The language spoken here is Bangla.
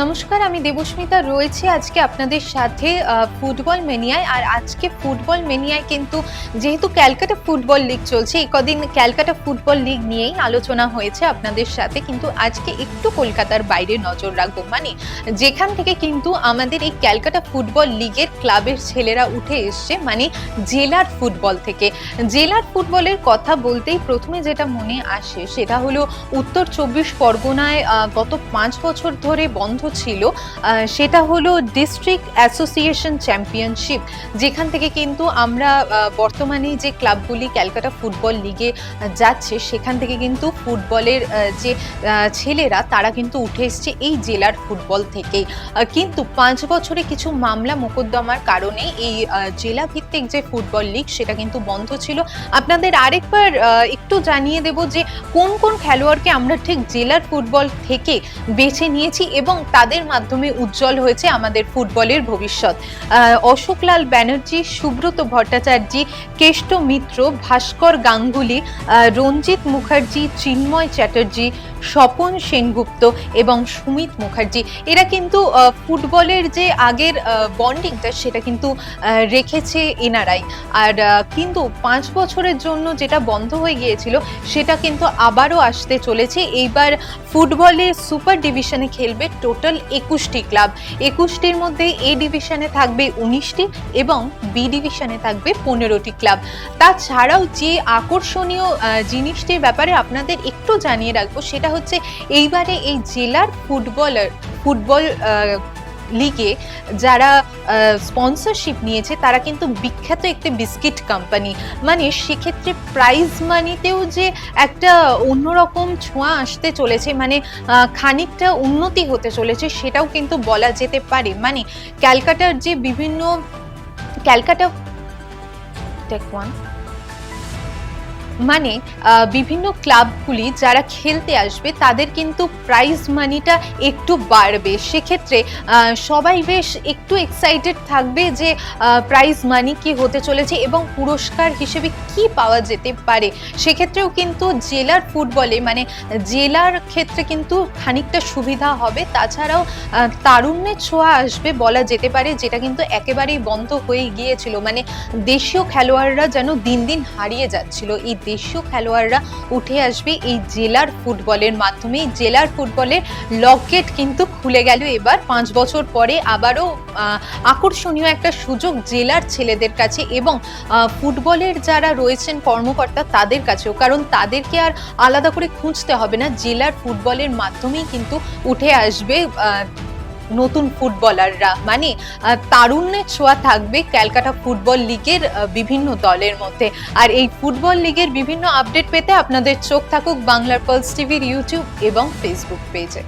নমস্কার, আমি দেবস্মিতা রয়েছি আজকে আপনাদের সাথে ফুটবল মেনিয়ায়। আর আজকে ফুটবল মেনিয়ায় কিন্তু যেহেতু ক্যালকাটা ফুটবল লিগ চলছে, এই কদিন ক্যালকাটা ফুটবল লিগ নিয়েই আলোচনা হয়েছে আপনাদের সাথে। কিন্তু আজকে একটু কলকাতার বাইরে নজর রাখব। মানে যেখান থেকে কিন্তু আমাদের এই ক্যালকাটা ফুটবল লিগের ক্লাবের ছেলেরা উঠে এসছে মানে জেলার ফুটবল থেকে। জেলার ফুটবলের কথা বলতেই প্রথমে যেটা মনে আসে, সেটা হলো উত্তর চব্বিশ পরগনায় গত পাঁচ বছর ধরে বন্ধ ছিল সেটা হলো ডিস্ট্রিক্ট অ্যাসোসিয়েশন চ্যাম্পিয়নশিপ যেখান থেকে কিন্তু আমরা বর্তমানে যে ক্লাবগুলি ক্যালকাটা ফুটবল লিগে যাচ্ছে সেখান থেকে কিন্তু ফুটবলের যে ছেলেরা তারা কিন্তু উঠে এসছে এই জেলার ফুটবল আহ, কিন্তু পাঁচ বছরে কিছু মামলা মোকদ্দমার কারণে এই জেলা ভিত্তিক যে ফুটবল লিগ সেটা কিন্তু বন্ধ ছিল। আপনাদের আরেকবার একটু জানিয়ে দেব যে কোন কোন খেলোয়াড়কে আমরা ঠিক জেলার ফুটবল থেকে বেছে নিয়েছি এবং তাদের মাধ্যমে উজ্জ্বল হয়েছে আমাদের ফুটবলের ভবিষ্যৎ। অশোকলাল ব্যানার্জি, সুব্রত ভট্টাচার্য, কেষ্ট মিত্র, ভাস্কর গাঙ্গুলি রঞ্জিত মুখার্জি, চিন্ময় চ্যাটার্জি, স্বপন সেনগুপ্ত এবং সুমিত মুখার্জি। এরা কিন্তু ফুটবলের যে আগের বন্ডিংটা সেটা কিন্তু রেখেছে এনারাই। আর কিন্তু পাঁচ বছরের জন্য যেটা বন্ধ হয়ে গিয়েছিল, সেটা কিন্তু আবারও আসতে চলেছে। এইবার ফুটবলে সুপার ডিভিশনে খেলবে টোটাল একুশটি ক্লাব। একুশটির মধ্যে এ ডিভিশনে থাকবে উনিশটি এবং বি ডিভিশনে থাকবে পনেরোটি ক্লাব। তাছাড়াও যে আকর্ষণীয় জিনিসটির ব্যাপারে আপনাদের একটু জানিয়ে রাখব, সেটা হচ্ছে এইবারে এই জেলার ফুটবলার, ফুটবল লিগে যারা স্পন্সরশিপ নিয়েছে, তারা কিন্তু বিখ্যাত একটি বিস্কিট কোম্পানি মানে সেক্ষেত্রে প্রাইজ মানিতেও যে একটা অন্যরকম ছোঁয়া আসতে চলেছে মানে খানিকটা উন্নতি হতে চলেছে, সেটাও কিন্তু বলা যেতে পারে। মানে ক্যালকাটার যে বিভিন্ন, ক্যালকাটা, টেক ওয়ান। মানে বিভিন্ন ক্লাবগুলি যারা খেলতে আসবে, তাদের কিন্তু প্রাইজ মানিটা একটু বাড়বে। সেক্ষেত্রে সবাই বেশ একটু এক্সাইটেড থাকবে যে প্রাইজ মানি কি হতে চলেছে এবং পুরস্কার হিসেবে কি পাওয়া যেতে পারে। সেক্ষেত্রেও কিন্তু জেলার ফুটবলে মানে জেলার ক্ষেত্রে কিন্তু খানিকটা সুবিধা হবে। তাছাড়াও তারুণ্যের ছোঁয়া আসবে বলা যেতে পারে, যেটা কিন্তু একেবারেই বন্ধ হয়ে গিয়েছিল। মানে দেশীয় খেলোয়াড়রা যেন দিন দিন হারিয়ে যাচ্ছিল এই দেশীয় খেলোয়াড়রা উঠে আসবে এই জেলার ফুটবলের মাধ্যমে। জেলার ফুটবলের লকেট কিন্তু খুলে গেল এবার। পাঁচ বছর পরে আবারও আকর্ষণীয় একটা সুযোগ জেলার ছেলেদের কাছে এবং ফুটবলের যারা রয়েছেন কর্মকর্তা তাদের কাছেও। কারণ তাদেরকে আর আলাদা করে খুঁজতে হবে না। জেলার ফুটবলের মাধ্যমেই কিন্তু উঠে আসবে নতুন ফুটবলাররা। মানে তারুণ্যের ছোঁয়া থাকবে ক্যালকাটা ফুটবল লিগের বিভিন্ন দলের মধ্যে। আর এই ফুটবল লিগের বিভিন্ন আপডেট পেতে আপনাদের চোখ থাকুক বাংলার পলস টিভির ইউটিউব এবং ফেসবুক পেজে